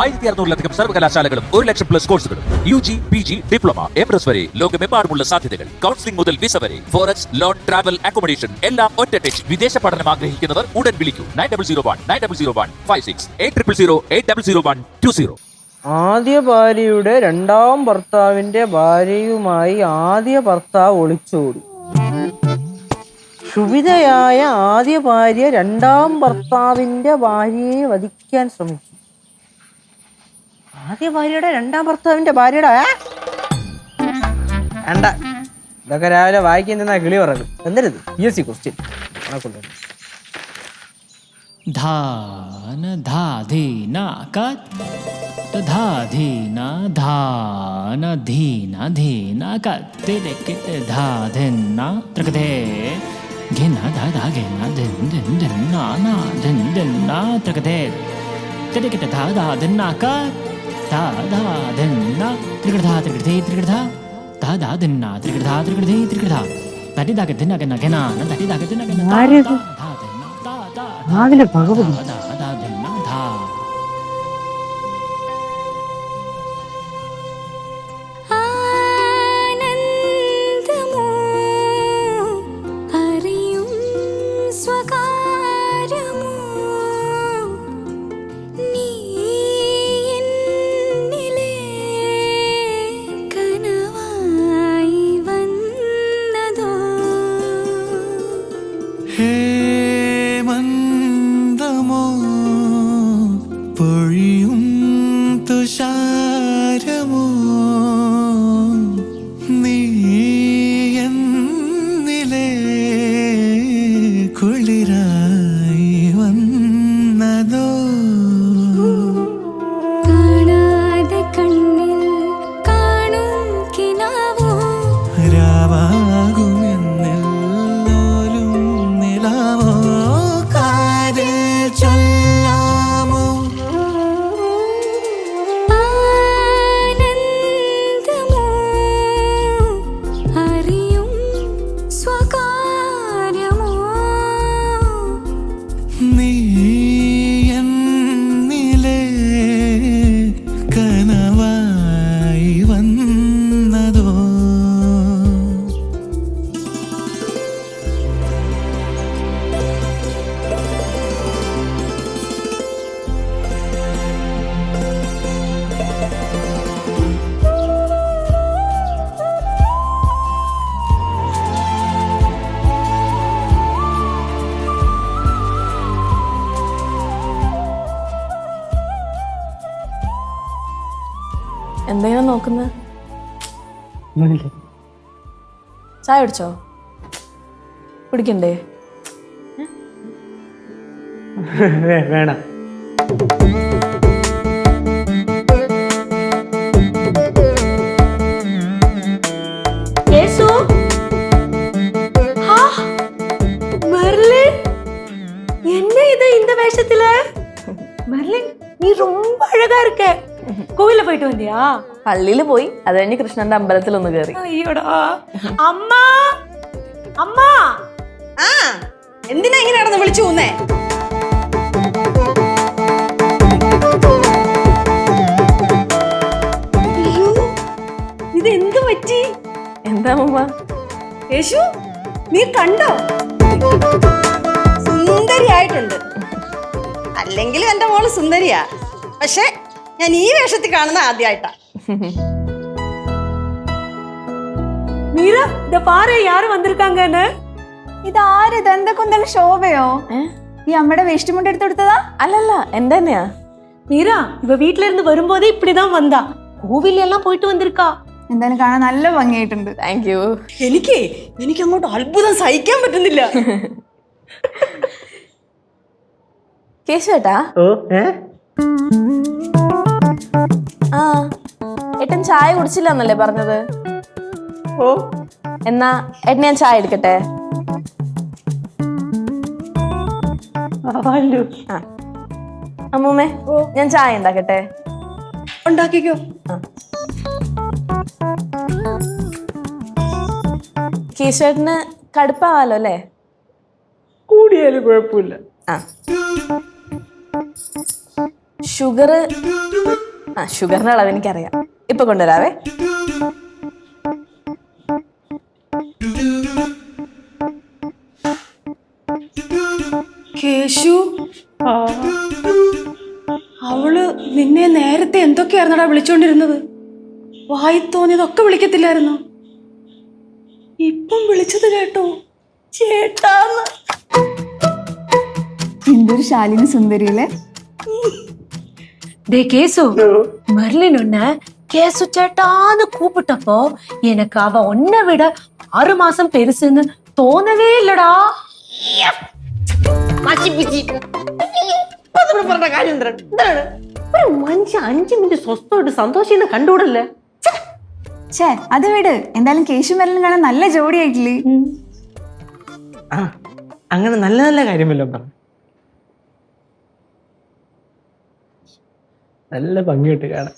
ആയിരത്തി അറുന്നൂറിലധികം സർവകലാശാലകളും ഒരു ലക്ഷം പ്ലസ് കോഴ്സുകളും U G P G diploma M S വരെ ലോകമെമ്പാടുമുള്ള സാധ്യതകൾ. കൗൺസിലിംഗ് മുതൽ വിസ വരെ. ഫോറക്സ് ലോൺ ട്രാവൽ അക്കോമഡേഷൻ എല്ലാം ഒറ്റ ടച്ച് വിദേശ പഠനം ആഗ്രഹിക്കുന്നവർ ഉടൻ വിളിക്കൂ. Nine double zero one nine double zero one five six eight triple zero eight double zero one two zero. ആദ്യ ഭാര്യയുടെ രണ്ടാം ഭർത്താവിന്റെ ഭാര്യയുമായി ആദ്യ ഭർത്താവ് ഒളിച്ചോടി. ക്ഷുഭിതയായ ആദ്യ ഭാര്യ രണ്ടാം ഭർത്താവിന്റെ ഭാര്യയെ വധിക്കാൻ ശ്രമിച്ചു. ആദ്യ ഭാര്യയുടെ രണ്ടാം ഭർത്താവിന്റെ ഭാര്യയുടെ വേണ്ട. ഇതൊക്കെ രാവിലെ വായിക്കുന്ന കിളി പറഞ്ഞു എന്തരുത് പി എസ് സി ക്വസ്റ്റ്യൻ ധാന കാ താതാധന്ന ത്രികൃതാ ത്രികൃതേ ത്രികൃത ഭഗവതി എന്തെങ്കിലും നോക്കുന്നത് ചായ കുടിച്ചോ കുടിക്കണ്ടേ വേണം கேசு மெர்லின் என்ன இது இந்த வேஷத்துல மெர்லின் நீ ரொம்ப அழகா இருக்க കോവിലിൽ പോയിട്ട് വന്നിയാ? പള്ളിയിൽ പോയി. അത് കഴിഞ്ഞ് കൃഷ്ണന്റെ അമ്പലത്തിൽ ഒന്ന് കയറി അയ്യോടാ. അമ്മ! അമ്മ! ആ എന്തിനാ ഇങ്ങനെ നടന്ന് വിളിച്ചു പോന്നേ? ഇത് എന്ത് പറ്റി? എന്താ അമ്മ യേശു നീ കണ്ടോ? സുന്ദരിയായിട്ടുണ്ട്. അല്ലെങ്കിലും എന്റെ മോൾ സുന്ദരിയാ. പക്ഷേ ഞാൻ ഈ വേഷത്തിൽ കാണുന്ന ആദ്യമായിട്ടാ மீரா இந்த பாரு யாரு வந்திருக்காங்கன்னு ഇതാര് ദന്തകുന്തൽ ശോഭയോ ഏ? ഈ അമ്മയുടെ വേഷ്ടിമുണ്ട് എടുത്തെടുത്തതാ അല്ലല്ല എന്റെ തന്നെയാ மீரா இவ வீட்ல இருந்து வரும்போதே இப்படிதான் வந்தா கோவில் எல்லாம் போயிட்டு வந்திருக்கா എന്തായാലും കാണാൻ നല്ല ഭംഗിയായിട്ടുണ്ട് താങ്ക് യു എനിക്ക് എനിക്ക് അങ്ങോട്ട് അത്ഭുതം സഹിക്കാൻ പറ്റുന്നില്ല കേശു ഏട്ടാ ഓ ഏ ആ ഏട്ടൻ ചായ കുടിച്ചില്ല എന്നല്ലേ പറഞ്ഞത്? ഓ. എന്നാ ഏട്ടൻ ഞാൻ ചായ എടുക്കട്ടെ? ആ അമ്മൂമ്മേ ഞാൻ ചായ ഉണ്ടാക്കട്ടെ? ഉണ്ടാക്കിക്കോ. കേശുവേട്ടന് കടുപ്പാവാലോ അല്ലേ? കൂടിയാലും കുഴപ്പമില്ല. ആ. ഷുഗർ ആ ഷുഗറിന്റെ അളവ് എനിക്കറിയാം. ഇപ്പൊ കൊണ്ടുവരാവേ. കേശു? അവൾ നിന്നെ നേരത്തെ എന്തൊക്കെയായിരുന്നടാ വിളിച്ചോണ്ടിരുന്നത്? വായി തോന്നിയതൊക്കെ വിളിക്കത്തില്ലായിരുന്നു? ഇപ്പം വിളിച്ചത് കേട്ടോ ചേട്ടാന്ന്. എന്തൊരു ശാലിനി സുന്ദരിയിലെ? டே கேசு மெர்லின் உன்ன கேசு சேட்டான்னு கூப்பிட்டப்போ எனக்கு அவ உன்னை விட ஆறு மாசம் பெருசுன்னு தோணவே இல்லடா പറഞ്ഞ കാര്യം എന്താണ് എന്താണ് ഒരു മനുഷ്യ അഞ്ചു മിനിറ്റ് സ്വസ്ഥമായിട്ട് സന്തോഷം കണ്ടുകൂടല്ലേ ഛേ അത് വിട് എന്തായാലും കേശു മെല്ലിനും കാണാൻ നല്ല ജോഡിയായിട്ടില്ലേ ആ അങ്ങനെ നല്ല നല്ല കാര്യമല്ലോ പറഞ്ഞു നല്ല ഭംഗിയായിട്ട് കാണാം.